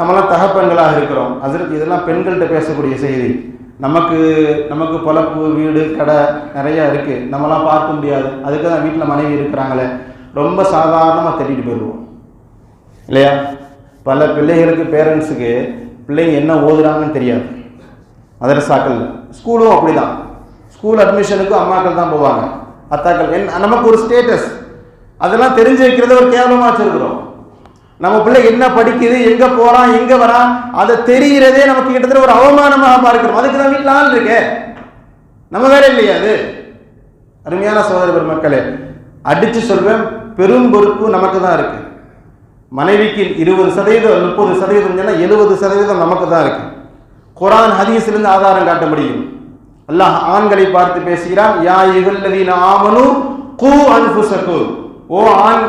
நம்மளாம் தகப்பெண்களாக இருக்கிறோம். அதற்கு இதெல்லாம் பெண்கள்கிட்ட பேசக்கூடிய செய்தி. நமக்கு நமக்கு பொழப்பு வீடு கடை நிறையா இருக்குது நம்மளாம் பார்க்க முடியாது. அதுக்கு தான் வீட்டில் மனைவி இருக்கிறாங்களே. ரொம்ப சாதாரணமாக தட்டிட்டு போயிடுவோம். இல்லையா? பல பிள்ளைகளுக்கு பேரண்ட்ஸுக்கு பிள்ளைங்க என்ன ஓதுறாங்கன்னு தெரியாது. மதரசாக்கள். ஸ்கூலும் அப்படிதான். ஸ்கூல் அட்மிஷனுக்கும் அம்மாக்கள் தான் போவாங்க. அத்தாக்கள். என் நமக்கு ஒரு ஸ்டேட்டஸ். அதெல்லாம் தெரிஞ்சு வைக்கிறத ஒரு கேவலமாக வச்சுருக்குறோம். நம்ம பிள்ளை என்ன படிக்குது எங்க போறான் எங்க வரான் அதை தெரிகிறதே நமக்கு கிட்டத்தட்ட ஒரு அவமானமாக பார்க்கிறோம். அதுக்கு தான் வீட்டில் ஆள் இருக்கே. நம்ம வேற இல்லையா அது. அருமையான சகோதர பெருமக்களே அடிச்சு சொல்வேன் பெரும் பொறுப்பு நமக்கு தான் இருக்கு. மனைவிக்கு இருபது சதவீதம் முப்பது சதவீதம் சொன்னா எழுபது சதவீதம் நமக்கு தான் இருக்கு. குரான் ஹதீஸிலிருந்து ஆதாரம் காட்ட முடியும் அல்லாஹ் ஆண்களை பார்த்து பேசுகிறான் யா இகல்லதீன ஆமனு கூ அன்புசக்கு ஓ ஆண்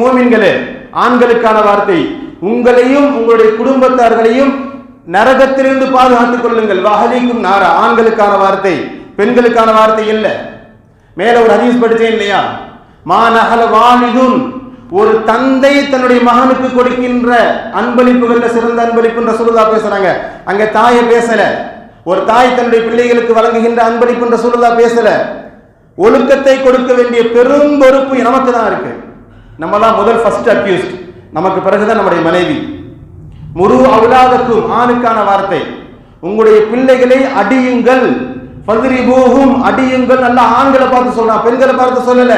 மூமின்களே ஆண்களுக்கான வார்த்தை. உங்களையும் உங்களுடைய குடும்பத்தார்களையும் நரகத்திலிருந்து பாதுகாத்துக் கொள்ளுங்கள். வகலிக்கும் நாரா ஆண்களுக்கான வார்த்தை. பெண்களுக்கான வார்த்தை இல்ல. மேல ஒரு ஹதீஸ் படித்தேன் இல்லையா? மாநகல வாலிதுன். ஒரு தந்தை தன்னுடைய மகனுக்கு கொடுக்கின்ற அன்பளிப்புகள்ல சிறந்த அன்பளிப்புன்ற சொல்லுதா பேசுறாங்க. அங்க தாயை பேசல. ஒரு தாய் தன்னுடைய பிள்ளைகளுக்கு வழங்குகின்ற அன்பளிப்புன்ற சொல்லுதா பேசல. ஒழுக்கத்தை கொடுக்க வேண்டிய பெரும் பொறுப்பு நமக்கு தான் இருக்கு. நம்ம தான் முதல் ஃபர்ஸ்ட் அக்யூஸ்ட் நமக்கு பிறகுதான் நம்முடைய மனைவி. முரு அவுலாதக்கும் ஆணுக்கான வார்த்தை. உங்களுடைய பிள்ளைகளை அடியுங்கள். ஃபத்ரிபூஹும் அடியுங்கள். நல்லா ஆண்களை பார்த்து சொல்றான் பெண்களை பார்த்து சொல்லல.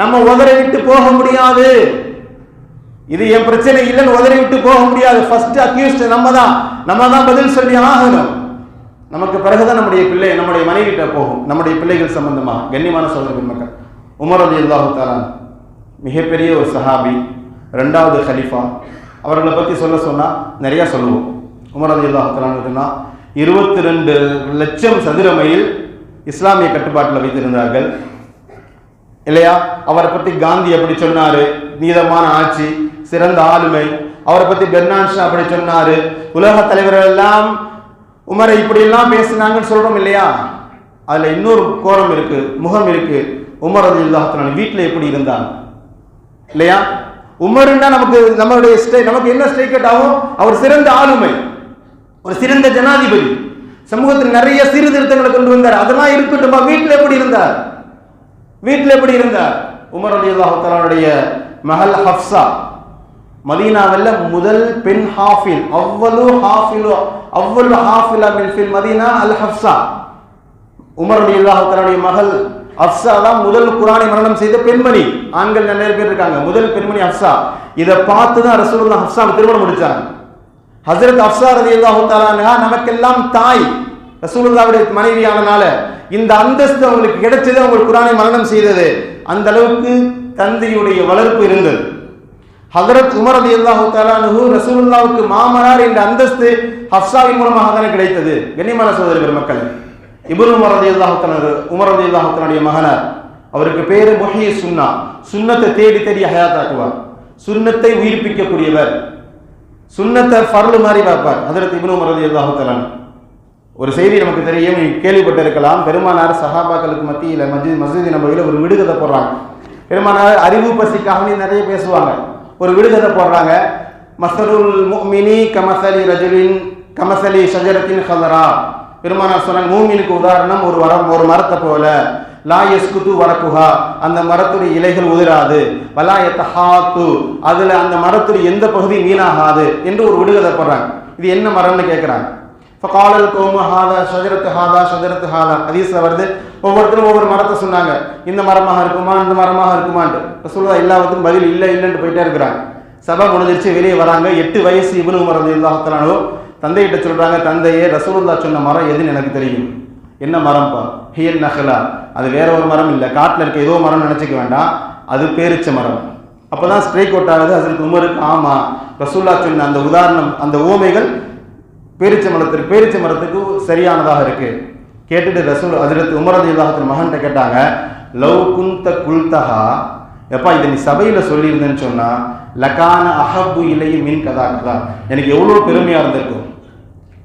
நம்ம உதரை விட்டு போக முடியாது. இது என் பிரச்சனை இல்லைன்னு உதறி விட்டு போக முடியாது. ஃபர்ஸ்ட் அக்யூஸ்ட் நம்ம தான் நம்ம தான் பதில் சொல்லி ஆகணும். நமக்கு பிறகுதான் நம்முடைய பிள்ளை நம்முடைய மனைவிட்ட போகும். நம்முடைய பிள்ளைகள் சம்பந்தமாக கண்ணியமான சோதர மக்கள். உமர் அலி அல்லாஹு தாலான் மிகப்பெரிய ஒரு சஹாபி ரெண்டாவது ஹலிஃபா அவர்களை பற்றி சொல்ல சொன்னால் நிறையா சொல்லுவோம். உமர் அலி அல்லாஹு இருபத்தி ரெண்டு லட்சம் சதுர மைல் இஸ்லாமிய கட்டுப்பாட்டில் வைத்திருந்தார்கள். இல்லையா? அவரை பற்றி காந்தி அப்படி சொன்னாரு. நீதமான ஆட்சி சிறந்த ஆளுமை. அவரை பற்றி பெர்னான் அப்படி சொன்னாரு. உலக தலைவர்கள் எல்லாம் உமரை இப்படியெல்லாம் பேசினாங்கன்னு சொல்கிறோம் இல்லையா? அதில் இன்னொரு கோரம் இருக்கு முகம் இருக்கு. உமர் அது இல்லாஹத்தினால வீட்டில் எப்படி இருந்தாங்க? இல்லையா? உமருன்னா நமக்கு நம்மளுடைய ஸ்டே நமக்கு என்ன ஸ்டேக்கட் ஆகும்? அவர் சிறந்த ஆளுமை. ஒரு சிறந்த ஜனாதிபதி. சமூகத்தில் நிறைய சீர்திருத்தங்களை கொண்டு வந்தார். அதெல்லாம் இருக்கட்டுமா வீட்டில் எப்படி இருந்தார்? வீட்டில் எப்படி இருந்தார்? உமர் அலி அல்லாஹாலுடைய மகள் ஹப்சா. மதீனாவில் முதல் பெண் ஹாஃபில் அவ்வளவு ஹாஃபிலோ அவ்வளவு ஹாஃபிலா அமில் ஃபில் மதீனா அல் ஹப்சா. உமர் அலி அல்லாஹாலுடைய மகள் அப்சா தான் முதல் குரானை மரணம் செய்த பெண்மணி. ஆண்கள் நிறைய பேர் இருக்காங்க. முதல் பெண்மணி அப்சா இதை பார்த்து தான் ரசூலுல்லா ஹப்சா திருமணம் முடிச்சாங்க. ஹசரத் அப்சா ரதி அல்லாஹு நமக்கெல்லாம் தாய் ரசூலுல்லாவுடைய மனைவியானனால இந்த அந்தஸ்து அவங்களுக்கு கிடைச்சது அவங்க குரானை மரணம் செய்தது. அந்த அளவுக்கு தந்தையுடைய வளர்ப்பு இருந்தது. ஹதரத் உமர் அலி அல்லாஹு தாலானு ரசூலுல்லாவுக்கு மாமனார் என்ற அந்தஸ்து ஹப்சாவின் மூலமாக தானே கிடைத்தது. கண்ணியமான சகோதரர்கள் மக்கள். இபுன் உமர் அலி அல்லாஹத்தனர் உமர் அலி அல்லாஹத்தனுடைய மகனார். அவருக்கு பேரு முஹி சுன்னா. சுன்னத்தை தேடி தேடி ஹயாத்தாக்குவார். சுன்னத்தை உயிர்ப்பிக்கக்கூடியவர். சுன்னத்தை ஃபர்லு மாதிரி பார்ப்பார். அதற்கு இபுன் உமர் அலி தஆலா. ஒரு செய்தி நமக்கு தெரியும் கேள்விப்பட்டிருக்கலாம். பெருமானார் சஹாபாக்களுக்கு மத்தியில் மஸ்ஜித் மஸ்ஜித் நம்பியில் ஒரு விடுகதை போடுறாங்க. பெருமானார் அறிவு பசிக்காக நிறைய பேசுவாங்க. ஒரு விடுகதை போடுறாங்க. மசருல் மினி கமசலி ரஜுலின் கமசலி ஷஜரத்தின் ஹதரா. பெருமானார் சொன்னாங்க மூமினுக்கு உதாரணம் ஒரு மரம் ஒரு மரத்தை போல. லா எஸ்குது வரப்புகா அந்த மரத்துடைய இலைகள் உதிராது. வலா எத்தஹாத்து அதுல அந்த மரத்துடைய எந்த பகுதி வீணாகாது என்று ஒரு விடுகதை போடுறாங்க. இது என்ன மரம்னு கேட்குறாங்க காலல் கோமு ஹாதா ஷஜரத்து ஹாதா ஷஜரத்து ஹாதா. அதீசில் வருது. ஒவ்வொருத்தரும் ஒவ்வொரு மரத்தை சொன்னாங்க. இந்த மரமாக இருக்குமா? இந்த மரமாக இருக்குமான்ட்டு. சொல்லுவா எல்லாத்துக்கும் பதில் இல்லை இல்லைன்ட்டு போயிட்டே இருக்கிறாங்க. சபை முடிஞ்சிருச்சு வெளியே வராங்க. எட்டு வயசு இவனு மரம் ரலியல்லாஹு தந்தைகிட்ட சொல்கிறாங்க தந்தையே ரசூலுல்லா சொன்ன மரம் எதுன்னு எனக்கு தெரியும். என்ன மரம்ப்பா ஹியல் நஹலா. அது வேற ஒரு மரம் இல்லை. காட்டில் இருக்க ஏதோ மரம் நினச்சிக்க வேண்டாம். அது பேரிச்ச மரம். அப்பதான் ஸ்ட்ரைக் அவுட் ஆகுது. அதற்கு உமருக்கு ஆமா. ரசூல்லா சொன்ன அந்த உதாரணம் அந்த ஊமைகள் பேரிச்ச மரத்திற்கு பேரிச்ச மரத்துக்கு சரியானதாக இருக்கு. கேட்டுட்டு ரசூல் அதிரத்து உமரது இல்லாஹத்தின் மகன்கிட்ட கேட்டாங்க லவ் குந்த குல்தஹா. எப்பா இதை நீ சபையில் சொல்லியிருந்தேன்னு சொன்னால் லக்கான அஹப்பு இலையும் மீன் கதா கதா. எனக்கு எவ்வளோ பெருமையாக இருந்திருக்கும்.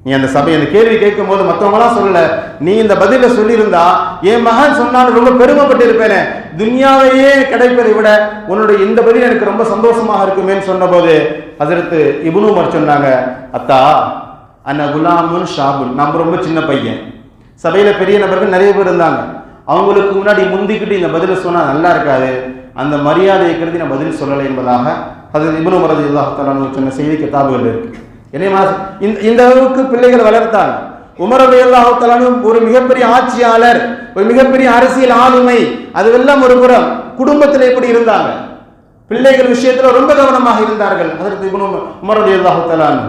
நீ அந்த சபை அந்த கேள்வி கேட்கும் போது மற்றவங்களாம் சொல்லல. நீ இந்த பதில சொல்லியிருந்தா என் மகன் சொன்னான்னு ரொம்ப பெருமைப்பட்டு இருப்பேனே துன்யாவையே கிடைப்பதை விட உன்னுடைய இந்த பதில் எனக்கு ரொம்ப சந்தோஷமாக இருக்குமேன்னு சொன்னபோது அதற்கு இப்னு உமர் சொன்னாங்க அத்தா அண்ணா குலாமுன் ஷாபுன். நம்ம ரொம்ப சின்ன பையன். சபையில பெரிய நபர்கள் நிறைய பேர் இருந்தாங்க. அவங்களுக்கு முன்னாடி முந்திக்கிட்டு இந்த பதில சொன்னா நல்லா இருக்காது. அந்த மரியாதையை கருதி நான் பதில் சொல்லலை என்பதாக அது இப்னு உமர் ரலியல்லாஹு சொன்ன செய்தி கிதாபுகள் இருக்கு. எனவே மா- இந்த அளவுக்கு பிள்ளைகள் வளர்த்தாங்க உமர் ரலியல்லாஹு ஒரு மிகப்பெரிய ஆட்சியாளர் ஒரு மிகப்பெரிய அரசியல் ஆளுமை அதுவெல்லாம் ஒரு புறம் குடும்பத்தில் எப்படி இருந்தாங்க? பிள்ளைகள் விஷயத்துல ரொம்ப கவனமாக இருந்தார்கள் அதற்கு உமரது உமர்